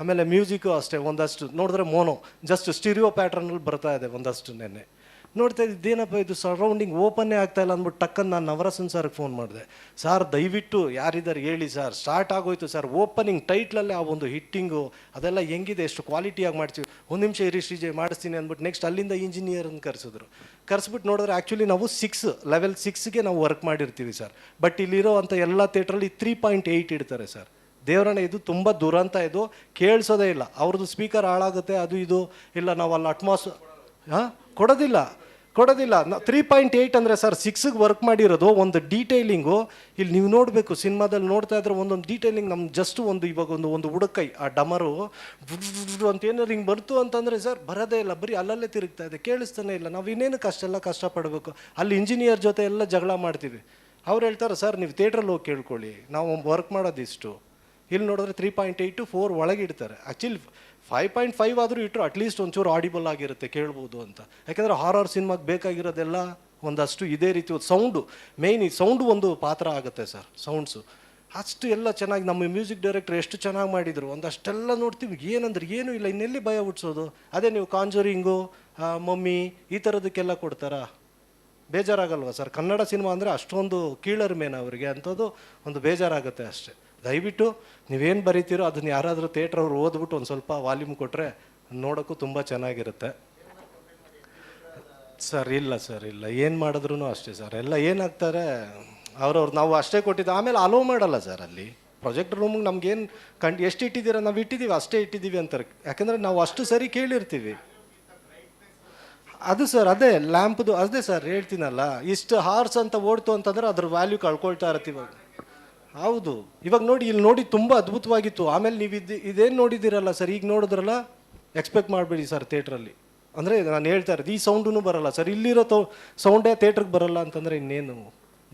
ಆಮೇಲೆ ಮ್ಯೂಸಿಕ್ಕು ಅಷ್ಟೇ, ಒಂದಷ್ಟು. ನೋಡಿದ್ರೆ ಮೋನೋ ಜಸ್ಟ್ ಸ್ಟಿರಿಯೋ ಪ್ಯಾಟ್ರನಲ್ಲಿ ಬರ್ತಾ ಇದೆ ಒಂದಷ್ಟು ನೆನ್ನೆ. ನೋಡ್ತಾ ಇದ್ದೇನಪ್ಪ ಇದು ಸರೌಂಡಿಂಗ್ ಓಪನ್ನೇ ಆಗ್ತಾ ಇಲ್ಲ ಅಂದ್ಬಿಟ್ಟು ಟಕ್ಕನ್ ನಾನು ನವರಸನ್ ಸರ್ಗೆ ಫೋನ್ ಮಾಡಿದೆ. ಸರ್ ದಯವಿಟ್ಟು ಯಾರಿದ್ದಾರೆ ಹೇಳಿ ಸರ್ ಸ್ಟಾರ್ಟ್ ಆಗೋಯ್ತು ಸರ್ ಓಪನಿಂಗ್ ಟೈಟ್ಲಲ್ಲೇ ಆ ಒಂದು ಹಿಟ್ಟಿಂಗು ಅದೆಲ್ಲ ಹೆಂಗಿದೆ? ಎಷ್ಟು ಕ್ವಾಲಿಟಿಯಾಗಿ ಮಾಡ್ತೀವಿ ಒಂದು ನಿಮಿಷ ಇರಿ ಶ್ರೀಜಯ್, ಮಾಡಿಸ್ತೀನಿ ಅಂದ್ಬಿಟ್ಟು ನೆಕ್ಸ್ಟ್ ಅಲ್ಲಿಂದ ಇಂಜಿನಿಯರನ್ನು ಕರೆಸಿದ್ರು. ಕರೆಸ್ಬಿಟ್ಟು ನೋಡಿದ್ರೆ ಆ್ಯಕ್ಚುಲಿ ನಾವು ಸಿಕ್ಸ್ ಲೆವೆಲ್ ಸಿಕ್ಸ್ಗೆ ನಾವು ವರ್ಕ್ ಮಾಡಿರ್ತೀವಿ ಸರ್ ಬಟ್ ಇಲ್ಲಿರೋ ಅಂಥ ಎಲ್ಲ ಥಿಯೇಟ್ರಲ್ಲಿ ತ್ರೀ ಪಾಯಿಂಟ್ ಏಯ್ಟ್ ಇಡ್ತಾರೆ ಸರ್ ದೇವರನ್ನ ಇದು ತುಂಬ ದುರಂತ ಇದು ಕೇಳಿಸೋದೇ ಇಲ್ಲ. ಅವ್ರದ್ದು ಸ್ಪೀಕರ್ ಹಾಳಾಗುತ್ತೆ, ಅದು ಇದು. ಇಲ್ಲ, ನಾವು ಅಲ್ಲಿ ಅಟ್ಮಾಸ್ ಹಾಂ? ಕೊಡೋದಿಲ್ಲ. ಕೊಡೋದಿಲ್ಲ. ತ್ರೀ ಪಾಯಿಂಟ್ ಏಯ್ಟ್ ಅಂದರೆ ಸರ್ ಸಿಕ್ಸಿಗೆ ವರ್ಕ್ ಮಾಡಿರೋದು ಒಂದು ಡೀಟೈಲಿಂಗು ಇಲ್ಲಿ ನೀವು ನೋಡಬೇಕು, ಸಿನಿಮಾದಲ್ಲಿ ನೋಡ್ತಾ ಇದ್ರೆ ಒಂದೊಂದು ಡೀಟೈಲಿಂಗ್ ನಮ್ಮ ಜಸ್ಟ್ ಒಂದು ಇವಾಗ ಒಂದು ಒಂದು ಉಡಕೈ, ಆ ಡಮರು. ಅಂತ ಏನಾರು ಹಿಂಗೆ ಬರ್ತು ಅಂತಂದರೆ ಸರ್ ಬರೋದೇ ಇಲ್ಲ. ಬರೀ ಅಲ್ಲಲ್ಲೇ ತಿರುಗ್ತಾ ಇದೆ. ಕೇಳಿಸ್ತಾನೆ ಇಲ್ಲ. ನಾವು ಇನ್ನೇನು ಕಷ್ಟೆಲ್ಲ ಕಷ್ಟಪಡಬೇಕು? ಅಲ್ಲಿ ಇಂಜಿನಿಯರ್ ಜೊತೆ ಎಲ್ಲ ಜಗಳ ಮಾಡ್ತೀವಿ ಅವ್ರು ಹೇಳ್ತಾರೆ ಸರ್ ನೀವು ಥಿಯೇಟ್ರಲ್ಲಿ ಹೋಗಿ ಕೇಳ್ಕೊಳ್ಳಿ. ನಾವು ವರ್ಕ್ ಮಾಡೋದಿಷ್ಟು. ಇಲ್ಲಿ ನೋಡಿದ್ರೆ ತ್ರೀ ಪಾಯಿಂಟ್ ಏಯ್ಟು ಫೋರ್ ಒಳಗೆ ಇಡ್ತಾರೆ. ಆ್ಯಕ್ಚುಲಿ ಫೈವ್ ಪಾಯಿಂಟ್ ಫೈವ್ ಆದರೂ ಇಟ್ಟರು ಅಟ್ಲೀಸ್ಟ್ ಒಂಚೂರು ಆಡಿಬಲ್ ಆಗಿರುತ್ತೆ, ಕೇಳ್ಬೋದು ಅಂತ. ಯಾಕೆಂದರೆ ಹಾರರ್ ಸಿನಿಮಾಗೆ ಬೇಕಾಗಿರೋದೆಲ್ಲ ಒಂದಷ್ಟು ಇದೇ ರೀತಿ ಒಂದು ಸೌಂಡು ಮೇಯ್ನ್ ಈ ಸೌಂಡು ಒಂದು ಪಾತ್ರ ಆಗುತ್ತೆ ಸರ್ ಸೌಂಡ್ಸು ಅಷ್ಟು ಎಲ್ಲ ಚೆನ್ನಾಗಿ ನಮ್ಮ ಮ್ಯೂಸಿಕ್ ಡೈರೆಕ್ಟರ್ ಎಷ್ಟು ಚೆನ್ನಾಗಿ ಮಾಡಿದರು, ಒಂದಷ್ಟೆಲ್ಲ ನೋಡ್ತೀವಿ, ಏನಂದ್ರೆ ಏನೂ ಇಲ್ಲ, ಇನ್ನೆಲ್ಲಿ ಭಯ ಹುಟ್ಟಿಸೋದು ಅದೇ ನೀವು ಕಾಂಜೋರಿಂಗು ಮಮ್ಮಿ ಈ ಥರದಕ್ಕೆಲ್ಲ ಕೊಡ್ತಾರಾ? ಬೇಜಾರಾಗಲ್ವಾ ಸರ್? ಕನ್ನಡ ಸಿನಿಮಾ ಅಂದರೆ ಅಷ್ಟೊಂದು ಕೀಳರ್ ಮೇನ್ ಅವರಿಗೆ, ಅಂಥದ್ದು ಒಂದು ಬೇಜಾರಾಗುತ್ತೆ ಅಷ್ಟೇ. ದಯವಿಟ್ಟು ನೀವೇನು ಬರೀತೀರೋ ಅದನ್ನ ಯಾರಾದರೂ ಥಿಯೇಟ್ರ್ ಅವ್ರು ಓದ್ಬಿಟ್ಟು ಒಂದು ಸ್ವಲ್ಪ ವಾಲ್ಯೂಮ್ ಕೊಟ್ಟರೆ ನೋಡೋಕ್ಕೂ ತುಂಬ ಚೆನ್ನಾಗಿರುತ್ತೆ. ಸರ್, ಇಲ್ಲ ಸರ್, ಇಲ್ಲ. ಏನು ಮಾಡಿದ್ರು ಅಷ್ಟೇ ಸರ್. ಎಲ್ಲ ಏನಾಗ್ತಾರೆ, ಅವ್ರವ್ರು ನಾವು ಅಷ್ಟೇ ಕೊಟ್ಟಿದ್ದು, ಆಮೇಲೆ ಅಲೋ ಮಾಡಲ್ಲ ಸರ್ ಅಲ್ಲಿ. ಪ್ರೊಜೆಕ್ಟ್ ರೂಮಿಗೆ ನಮ್ಗೇನು ಕಂಡು, ಎಷ್ಟು ಇಟ್ಟಿದ್ದೀರ? ನಾವು ಇಟ್ಟಿದ್ದೀವಿ, ಅಷ್ಟೇ ಇಟ್ಟಿದ್ದೀವಿ ಅಂತಾರೆ ಯಾಕಂದರೆ ನಾವು ಅಷ್ಟು ಸರಿ ಕೇಳಿರ್ತೀವಿ. ಅದು ಸರ್, ಅದೇ ಲ್ಯಾಂಪ್ದು, ಅದೇ ಸರ್, ಹೇಳ್ತೀನಲ್ಲ, ಇಷ್ಟು ಹಾರ್ಸ್ ಅಂತ ಓಡ್ತು ಅಂತಂದ್ರೆ ಅದ್ರ ವ್ಯಾಲ್ಯೂ ಕಳ್ಕೊಳ್ತಾ ಇರ್ತೀವಿ. ಹೌದು. ಇವಾಗ ನೋಡಿ, ಇಲ್ಲಿ ನೋಡಿ ತುಂಬ ಅದ್ಭುತವಾಗಿತ್ತು. ಆಮೇಲೆ ನೀವು ಇದು ಇದೇನು ನೋಡಿದ್ದೀರಲ್ಲ ಸರ್? ಈಗ ನೋಡಿದ್ರಲ್ಲ? ಎಕ್ಸ್ಪೆಕ್ಟ್ ಮಾಡಬೇಡಿ ಸರ್ ಥಿಯೇಟ್ರಲ್ಲಿ. ಅಂದರೆ ನಾನು ಹೇಳ್ತಾ ಇರೋದು, ಈ ಸೌಂಡೂ ಬರಲ್ಲ ಸರ್. ಇಲ್ಲಿರೋ ತೌ ಸೌಂಡೇ ಥಿಯೇಟ್ರಿಗೆ ಬರಲ್ಲ ಅಂತಂದರೆ ಇನ್ನೇನು?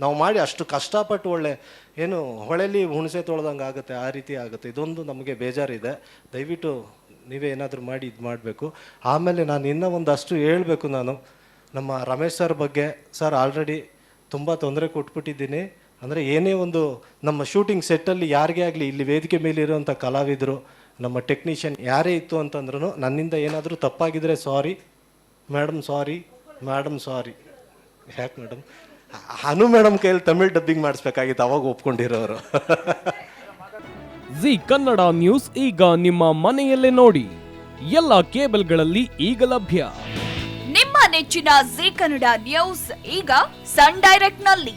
ನಾವು ಮಾಡಿ ಅಷ್ಟು ಕಷ್ಟಪಟ್ಟು ಒಳ್ಳೆ ಏನು, ಹೊಳೆಲಿ ಹುಣಸೆ ತೊಳ್ದಂಗೆ ಆಗುತ್ತೆ, ಆ ರೀತಿ ಆಗುತ್ತೆ. ಇದೊಂದು ನಮಗೆ ಬೇಜಾರಿದೆ. ದಯವಿಟ್ಟು ನೀವೇ ಏನಾದರೂ ಮಾಡಿ ಇದು ಮಾಡಬೇಕು. ಆಮೇಲೆ ನಾನು ಇನ್ನೂ ಒಂದಷ್ಟು ಹೇಳಬೇಕು ನಾನು. ನಮ್ಮ ರಮೇಶ್ ಸರ್ ಬಗ್ಗೆ, ಸರ್ ಆಲ್ರೆಡಿ ತುಂಬ ತೊಂದರೆ ಕೊಟ್ಬಿಟ್ಟಿದ್ದೀನಿ. ಅಂದರೆ ಏನೇ ಒಂದು ನಮ್ಮ ಶೂಟಿಂಗ್ ಸೆಟ್ಟಲ್ಲಿ ಯಾರಿಗೇ ಆಗಲಿ ಇಲ್ಲಿ ವೇದಿಕೆ ಮೇಲೆ ಇರುವಂಥ ಕಲಾವಿದರು ನಮ್ಮ ಟೆಕ್ನಿಷಿಯನ್ ಯಾರೇ ಇತ್ತು ಅಂತಂದ್ರೂ ನನ್ನಿಂದ ಏನಾದರೂ ತಪ್ಪಾಗಿದ್ದರೆ sorry madam sorry madam sorry ಯಾಕೆ ಮೇಡಮ್ ಹನು ಮೇಡಮ್ ಕೈಯಲ್ಲಿ ತಮಿಳ್ ಡಬ್ಬಿಂಗ್ ಮಾಡಿಸ್ಬೇಕಾಗಿತ್ತು ಅವಾಗ ಒಪ್ಕೊಂಡಿರೋರು. ಜಿ ಕನ್ನಡ ನ್ಯೂಸ್ ಈಗ ನಿಮ್ಮ ಮನೆಯಲ್ಲೇ ನೋಡಿ. ಎಲ್ಲ ಕೇಬಲ್ಗಳಲ್ಲಿ ಈಗ ಲಭ್ಯ. ನಿಮ್ಮ ನೆಚ್ಚಿನ ಜಿ ಕನ್ನಡ ನ್ಯೂಸ್ ಈಗ ಸನ್ ಡೈರೆಕ್ಟ್ನಲ್ಲಿ